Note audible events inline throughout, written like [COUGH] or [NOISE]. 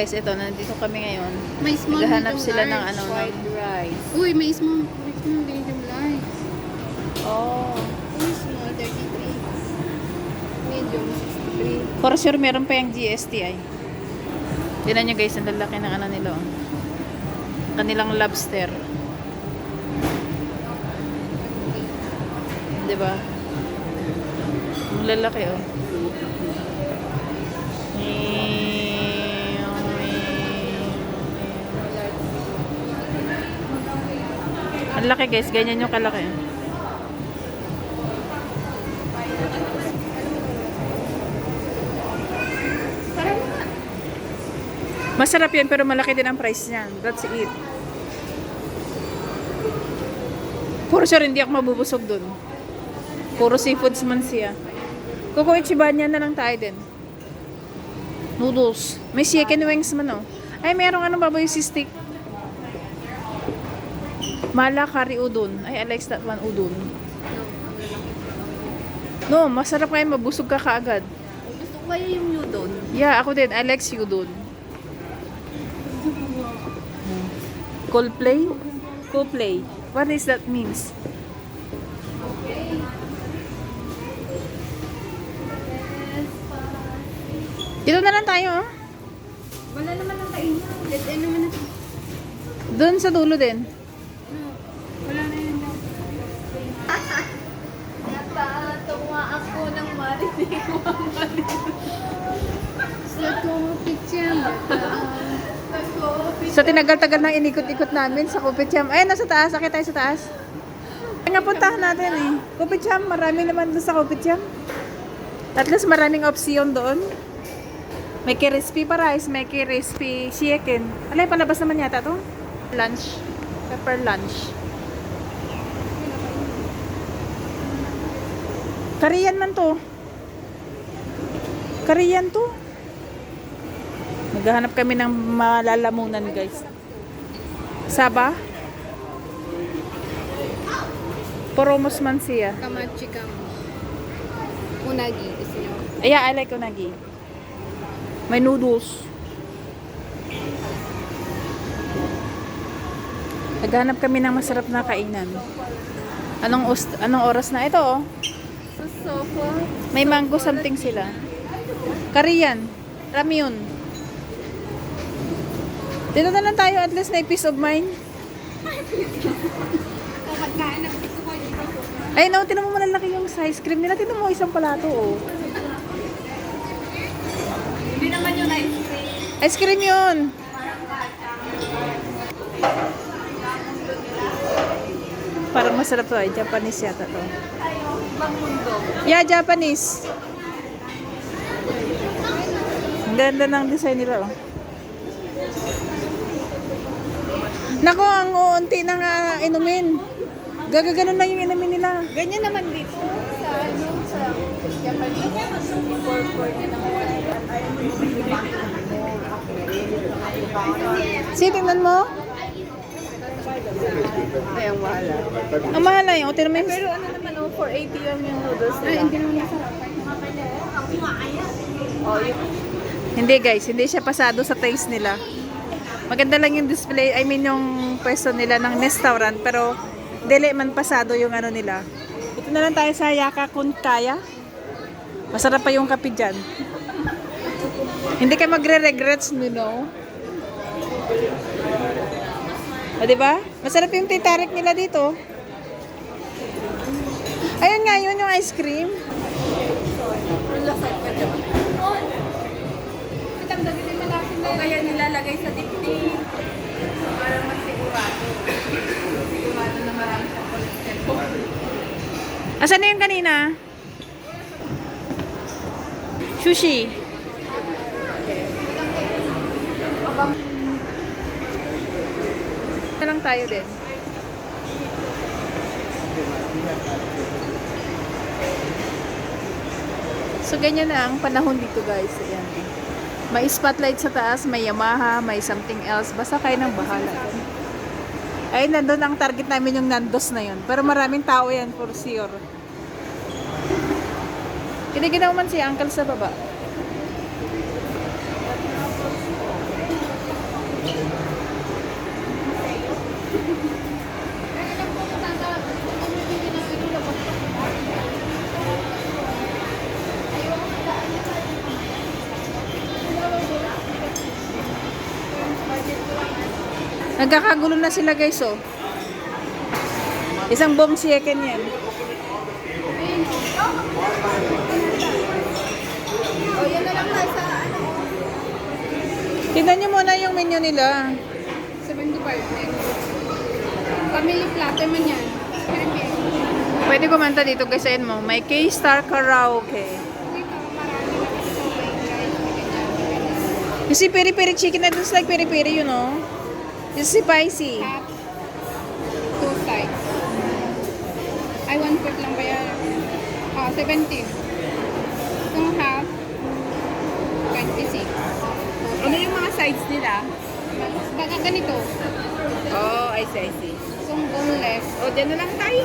Guys, ito, nandito kami ngayon. May small Naghahanap medium sila large. ng ano, White ng... rice. Uy, may small, may small medium large. Oh. Uy, small 33. Medium 63. For sure, meron pa yung GST ay. Tignan nyo guys, ang lalaki ng ano nila. oh. Kanilang lobster. Di ba? Ang lalaki oh. Ang laki guys, ganyan yung kalaki. Masarap yan pero malaki din ang price niyan. That's it. Puro sure hindi ako mabubusog dun. Puro seafoods man siya. Kuko Ichibanya na lang tayo din. Noodles. May chicken wings man oh. Ay, merong ano baboy si stick. Mala curry udon. Ay, I like that one udon. No, masarap kayo mabusog ka kaagad. Gusto ko kaya yung udon. Yeah, ako din. I like udon. Coldplay? Coldplay. What is that means? Dito na lang tayo, oh. Wala naman ang kainan. End naman na. Doon sa dulo din. No, wala na yun. Natatawa ako ng Sa tinagal-tagal ng inikot-ikot namin sa Kupitcham. Ay, nasa taas. Akit tayo sa taas. Ay, nga puntahan natin eh. Kupitcham, marami naman doon sa Kupitcham. At least maraming option doon. May crispy pa rice, may crispy chicken. Alay, palabas naman yata to. Lunch. Pepper lunch. Korean man to. Korean to. Maghahanap kami ng malalamunan, guys. Saba? Poromos man siya. Kamachi kamo. Unagi. Nyo? Yeah, I like unagi. May noodles. Naghanap kami ng masarap na kainan. Anong anong oras na ito? Oh? May mango something sila. Korean. Ramyun. Dito na lang tayo at least na peace of mind. Ay, no, tinan mo malalaki yung size cream nila. Tinan mo isang palato, oh. Hindi naman yung ice cream. Ice cream yun. Parang masarap to ay Japanese yata to. Pangmundo. Yeah, Japanese. Ganda ng design nila oh. Nako, ang uunti na nga inumin. Gagaganon lang yung inumin nila. Ganyan naman dito. Sa ano, sa Japanese. Sige, tingnan mo. Ay, ang wala. Ang mahal na yun. O, tingnan mo yung... Pero ano naman, oh, 480 lang yung noodles Ay, hindi naman masarap. Oh, yung Hindi guys, hindi siya pasado sa taste nila. Maganda lang yung display, I mean yung pwesto nila ng restaurant, pero dili man pasado yung ano nila. Ito na lang tayo sa Yaka Kunkaya. Masarap pa yung kape dyan. hindi ka magre-regrets, you know. O, di ba? Masarap yung titarik nila dito. Ayun nga, yun yung ice cream. lasag pa dyan. Din malaking O kaya nilalagay sa dipting. Para mas sigurado. Na marami siyang cholesterol. Asan na yung kanina? Sushi. Na lang tayo din. So, ganyan na ang panahon dito guys. Ayan. May spotlight sa taas, may Yamaha, may something else. Basta kayo nang bahala. Ay, nandun ang target namin yung Nandos na yun. Pero maraming tao yan for sure. Kiniginaw man si Uncle sa baba. Nagkakagulo na sila guys oh. Isang buong second yan. O, yan na lang sa ano. Tignan nyo muna yung menu nila. 75 din. Family platter man yan. Pwede kumanta dito guys, ayun mo. May K-Star Karaoke. Na kasi peri-peri chicken, that looks like peri-peri, you know. See spicy. Half, two sides. Ay, one fourth lang ba yan? Ah, 17. Itong half, 26. Ano yung mga sides nila? Baka ganito. Oh, I see, I see. Itong boneless, O, dyan na lang tayo.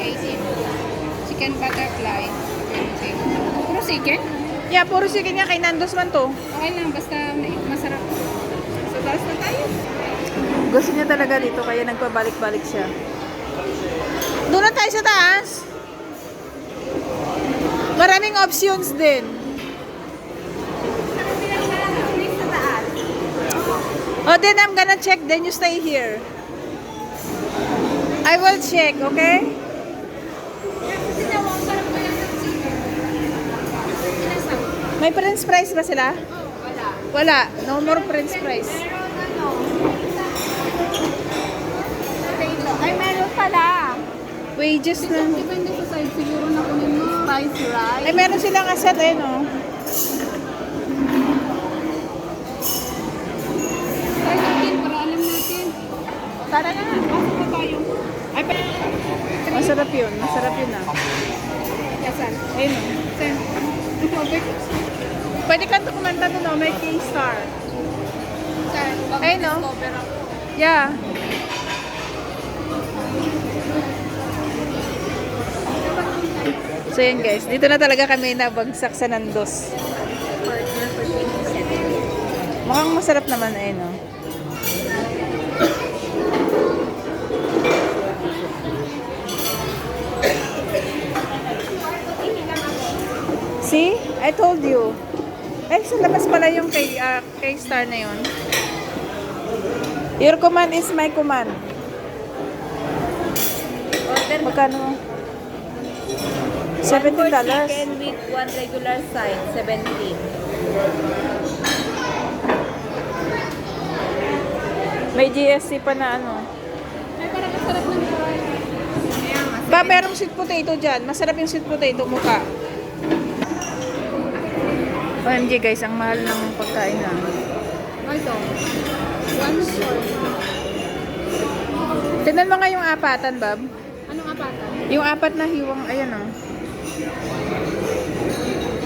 18. Chicken butterfly, 20. Puro chicken? Yeah, puro chicken nga kay Nandos man to. Okay lang, basta masarap. So, taas na tayo. Gusto niya talaga dito, kaya nagpabalik-balik siya. Doon na tayo sa taas. Maraming options din. Oh, then I'm gonna check, then you stay here. I will check, okay? May french fries ba sila? Wala. Wala. No more french fries. Meron ano? Potato. Ay, meron pala. Wages na. Depende sa side siguro na kunin mo. Spicy rice. Ay, meron silang asset eh, no? Try natin para alam natin. Tara na. Pasok pa tayo. Ay, pa- Masarap yun. Masarap yun ah. Yasan. Ayun oh. Sen. Pwede kang dokumenta doon oh. May K-Star. Ayun no? Ako. Yeah. So yun guys, dito na talaga kami nabagsak sa Nandos. Mukhang masarap naman eh, no? See? I told you. Eh, sa labas pala yung kay, ah, kay Star na yun. Your command is my command. Order Magkano? $17 dollars. chicken with one regular side, 70. May GST pa na ano. Ay, parang masarap ng. Ba, merong sweet potato dyan. Masarap yung sweet potato mukha. OMG guys, ang mahal ng pagkain na. Ito. One. Tignan mo nga yung apatan, Bob. Anong apatan? Yung apat na hiwang, ayan o.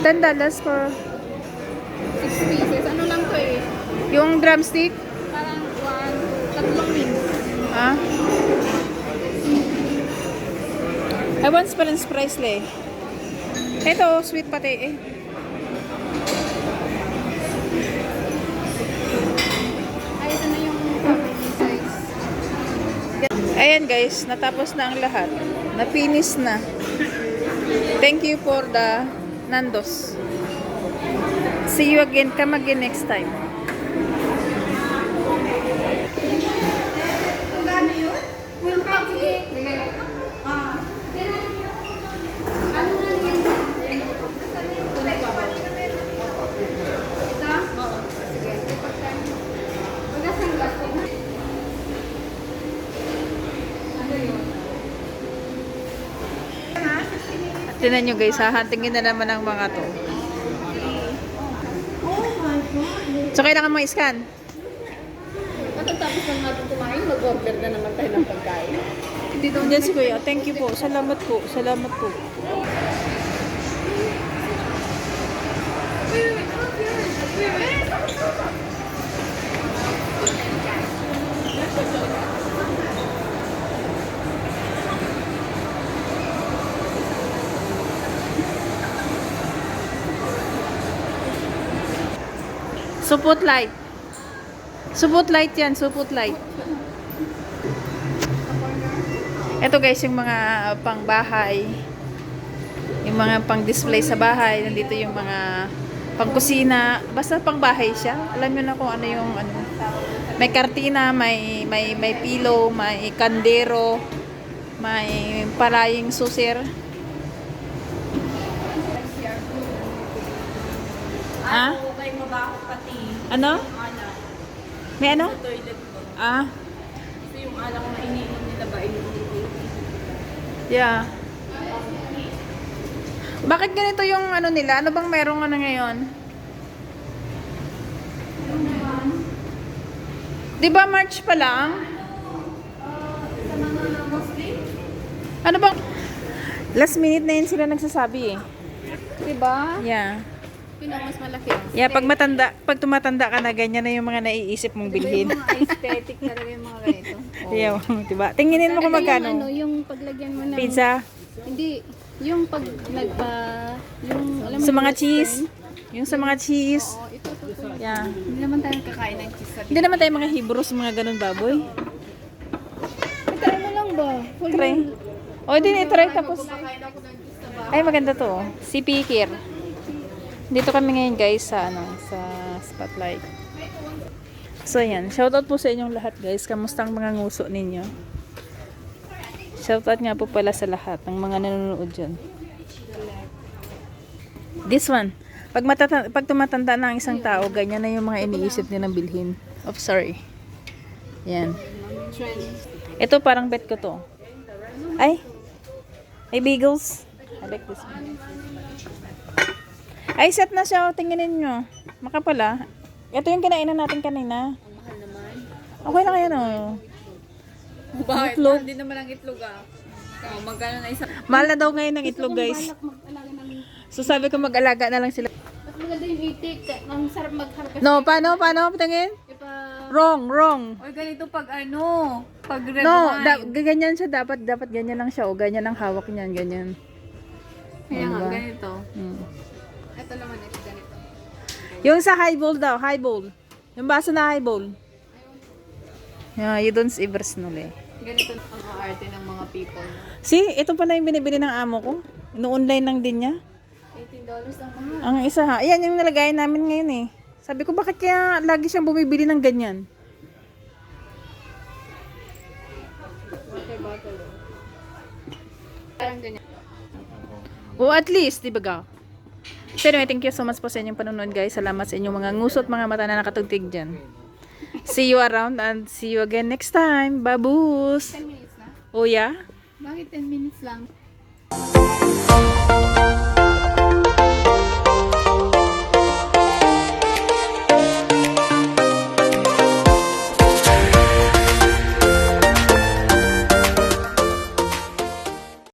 $10 dollars for Six pieces. Ano lang to eh? yung drumstick. Parang one, tatlong wings. Ha? I want French fries le. Ito, sweet pati eh. Ay, ito na yung family size. Ayan guys, natapos na ang lahat. Napinis na. Thank you for the Nandos. See you again. Come again next time. Tinan nyo guys, hahantingin na naman ang mga to. So, kailangan mo i-scan. Matatapos na natin kumain, mag-order na naman tayo ng pagkain. Dyan si Kuya. Thank you po. Salamat po. Salamat po. Supot light. Supot light yan, supot light. Ito guys, yung mga pangbahay. Yung mga pang-display sa bahay. Nandito yung mga pangkusina. Basta pangbahay siya. Alam nyo na kung ano yung ano. May kartina, may, may, may pillow, may kandero, may palaying susir. Ha? Ah, okay, mabaho pati. Ano? Ala. May ano? Sa toilet ko. Ah, Kasi yung alak na iniinom nila ba, iniinom yeah. Bakit ganito yung ano nila? Ano bang merong ano ngayon? Di ba March pa lang? Sa mga Muslim? Ano bang... Last minute na yun sila nagsasabi eh. Diba? Yeah. Yun ang mas malaki. Yeah, pag matanda, pag tumatanda ka na, ganyan na yung mga naiisip mong bilhin. Yung mga aesthetic talaga yung mga ganito. [LAUGHS] Yeah, diba? Tinginin mo kung magkano. Yung, ano, yung paglagyan mo ng... Pizza, Hindi. Yung pag nagpa... Yung, alam sa mga cheese, yung sa mga cheese. Oo, ito, ito, ito. Yeah. Hindi naman tayo kakain ng cheese Hindi naman tayo mga Hebrews, mga ganun baboy. Try mo lang ba? Try. O, din i-try tapos. Ay, maganda to. oh. Si Pikir. Dito kami ngayon guys sa ano, sa spotlight. So yan, shoutout po sa inyong lahat guys. Kamusta ang mga nguso ninyo? Shoutout nga po pala sa lahat ng mga nanonood dyan. This one. Pag, pag tumatanda na ang isang tao, ganyan na yung mga iniisip nilang bilhin. Oh, sorry. Yan. Ito parang bet ko to. Ay. Ay, bagels. I like this one. Ay, set na siya. oh. Tingnan nyo. Makapala. Ito yung kinainan natin kanina. Mahal naman. Okay lang yan, oh. Bakit? Itlog. Hindi naman ang itlog ah. Oh, magkano na isa? Mahal na daw ngayon ng itlog, guys. So, sabi ko mag-alaga na lang sila. Mas maganda yung itik. Ang sarap magharvest. No, paano? Paano? Tingin? Ipa... Wrong, wrong. Or ganito pag ano, pag red No, wine. da- ganyan siya. Dapat, dapat ganyan lang siya. O, ganyan ang hawak niyan. Ganyan. Kaya nga, Diba? ganito. Hmm. Ito naman, ito ganito. Yung sa highball daw, highball. Yung baso na highball. Yeah, you don't ever snule. Ganito ang arte ng mga people. See, ito pala yung binibili ng amo ko. No-online lang din niya. $18 ang mahal. Ang isa ha. Ayan yung nalagay namin ngayon eh. Sabi ko, bakit kaya lagi siyang bumibili ng ganyan? Water bottle. Parang ganyan. O at least, di ba ga? So anyway, eh, thank you so much po sa inyong panunod guys. Salamat sa inyong mga ngusot, mga mata na nakatugtig dyan. See you around and see you again next time. Babus! 10 minutes na? Oh yeah? Bakit 10 minutes lang?